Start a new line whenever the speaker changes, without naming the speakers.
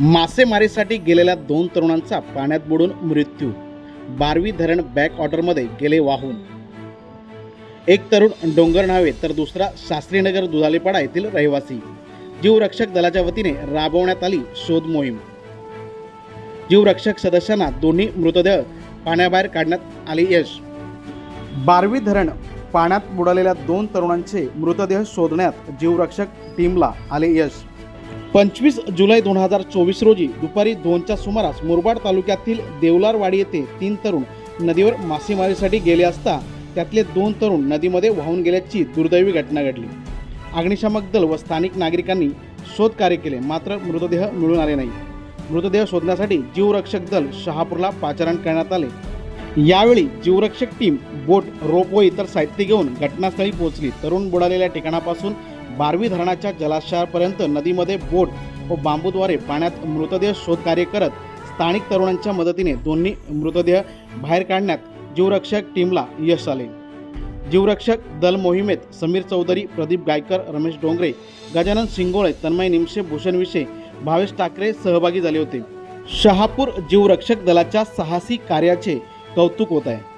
मासेमारीसाठी गेलेल्या दोन तरुणांचा पाण्यात बुडून मृत्यू. बारवी धरण बॅक ऑर्डरमध्ये गेले वाहून. एक तरुण डोंगर नावे तर दुसरा शास्त्रीनगर दुधालीपाडा येथील रहिवासी. जीवरक्षक दलाच्या वतीने राबवण्यात आली शोध मोहीम. जीवरक्षक सदस्यांना दोन्ही मृतदेह पाण्याबाहेर काढण्यात आले यश. बारवी धरण पाण्यात बुडालेल्या दोन तरुणांचे मृतदेह शोधण्यात जीवरक्षक टीमला आले यश. पंचवीस जुलै दोन हजार चोवीस रोजी दुपारी दोनच्या सुमारास मुरबाड तालुक्यातील देवलारवाडी येथे तीन तरुण नदीवर मासेमारीसाठी गेले असता त्यातले दोन तरुण नदीमध्ये वाहून गेल्याची दुर्दैवी घटना घडली. अग्निशामक दल व स्थानिक नागरिकांनी शोधकार्य केले मात्र मृतदेह मिळून आले नाही. मृतदेह शोधण्यासाठी जीवरक्षक दल शहापूरला पाचारण करण्यात आले. यावेळी जीवरक्षक टीम बोट रोप व इतर साहित्य घेऊन घटनास्थळी पोहोचली. तरुण बुडालेल्या ठिकाणापासून बारवी धरणाच्या जलाशयापर्यंत नदीमध्ये बोट व बांबूद्वारे पाण्यात मृतदेह शोधकार्य करत स्थानिक तरुणांच्या मदतीने दोन्ही मृतदेह बाहेर काढण्यात जीवरक्षक टीमला यश आले. जीवरक्षक दल मोहिमेत समीर चौधरी प्रदीप गायकर रमेश डोंगरे गजानन शिंगोळे तन्मय निमशे भूषण विषे भावेश ठाकरे सहभागी झाले होते. शहापूर जीवरक्षक दलाच्या साहसी कार्याचे कौतुक होत आहे.